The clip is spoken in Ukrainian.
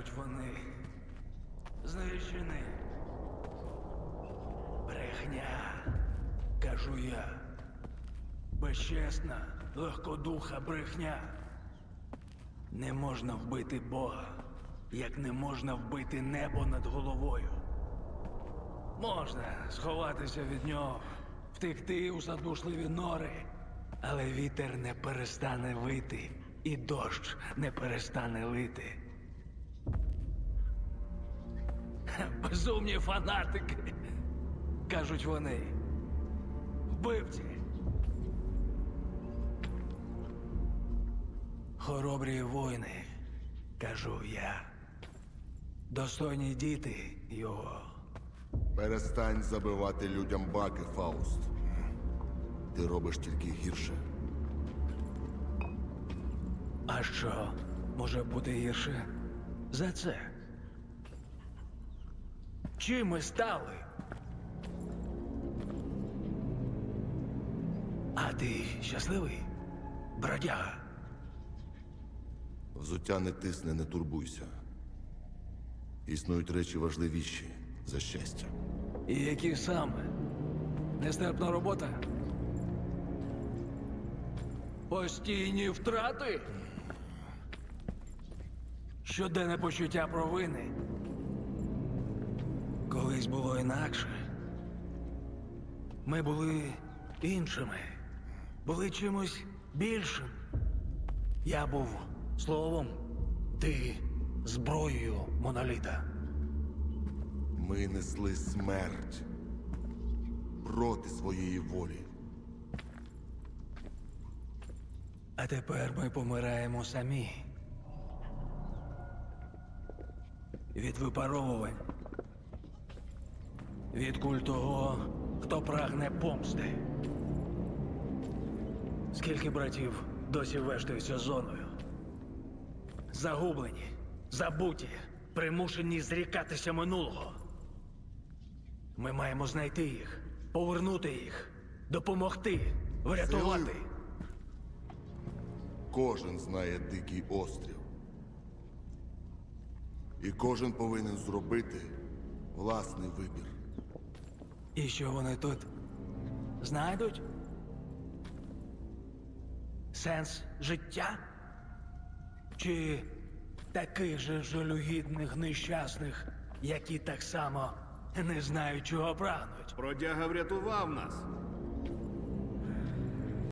Кажуть вони. Знищений. Брехня. Кажу я. Безчесна, легкодуха брехня. Не можна вбити Бога, як не можна вбити небо над головою. Можна сховатися від нього, втекти у задушливі нори, але вітер не перестане вити, і дощ не перестане лити. Безумні фанатики, кажуть вони. Вбивці. Хоробрі воїни, кажу я. Достойні діти його. Перестань забивати людям баки, Фауст. Ти робиш тільки гірше. А що може бути гірше за це? Чим ми стали? А ти щасливий, бродяга? Взуття не тисне, не турбуйся. Існують речі важливіші за щастя. І які саме? Нестерпна робота? Постійні втрати? Щоденне почуття провини. Колись було інакше. Ми були іншими, були чимось більшим. Я був словом, ти зброєю моноліта. Ми несли смерть проти своєї волі. А тепер ми помираємо самі. Від випаровувань. Від куль того, хто прагне помсти. Скільки братів досі вештаються зоною? Загублені, забуті, примушені зрікатися минулого. Ми маємо знайти їх, повернути їх, допомогти, врятувати. Кожен знає дикий острів. І кожен повинен зробити власний вибір. І що вони тут знайдуть? Сенс життя? Чи таких же жалюгідних нещасних, які так само не знають, чого прагнуть? Продяга врятував нас.